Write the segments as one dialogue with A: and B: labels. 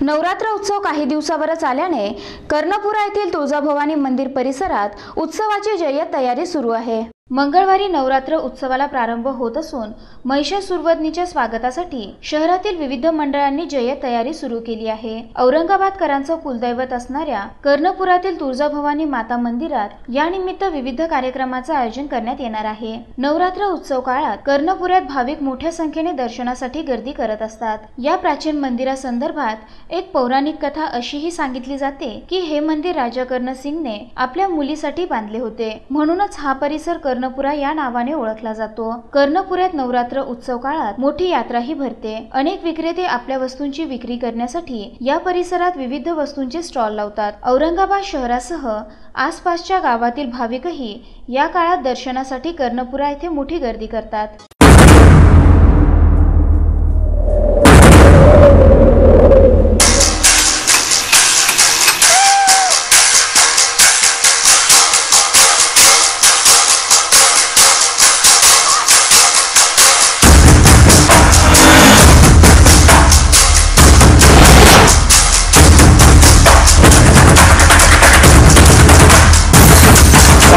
A: नवरात्र उत्सव काही दिवसावरच आल्याने कर्णपुरा येथील तुळजाभवानी मंदिर परिसरात उत्सवाची जय्यत तयारी सुरू आहे. मंगळवारी नवरात्र उत्सवाला प्रारंभ होत असून महिषासुरवदनीच्या स्वागतासाठी शहरातील विविध मंडळांनी जय तयारी सुरू केली आहे. औरंगाबादकरांचं कुलदैवत असणाऱ्या कर्णपुरातील तुळजाभवानी माता मंदिरात यानिमित्त विविध कार्यक्रमाचं आयोजन करण्यात येणार आहे. नवरात्र उत्सव काळात कर्णपुरात भाविक मोठ्या संख्येने दर्शनासाठी गर्दी करत असतात. या प्राचीन मंदिरासंदर्भात एक पौराणिक कथा अशीही सांगितली जाते की हे मंदिर राजा कर्णसिंगने आपल्या मुलीसाठी बांधले होते. म्हणूनच हा परिसर कर्णपुरा या नावाने ओळखला जातो. कर्णपुऱ्यात नवरात्र उत्सव काळात मोठी यात्राही भरते. अनेक विक्रेते आपल्या वस्तूंची विक्री करण्यासाठी या परिसरात विविध वस्तूंचे स्टॉल लावतात. औरंगाबाद शहरासह आसपासच्या गावातील भाविकही या काळात दर्शनासाठी कर्णपुरा येथे मोठी गर्दी करतात.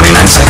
A: 99 seconds.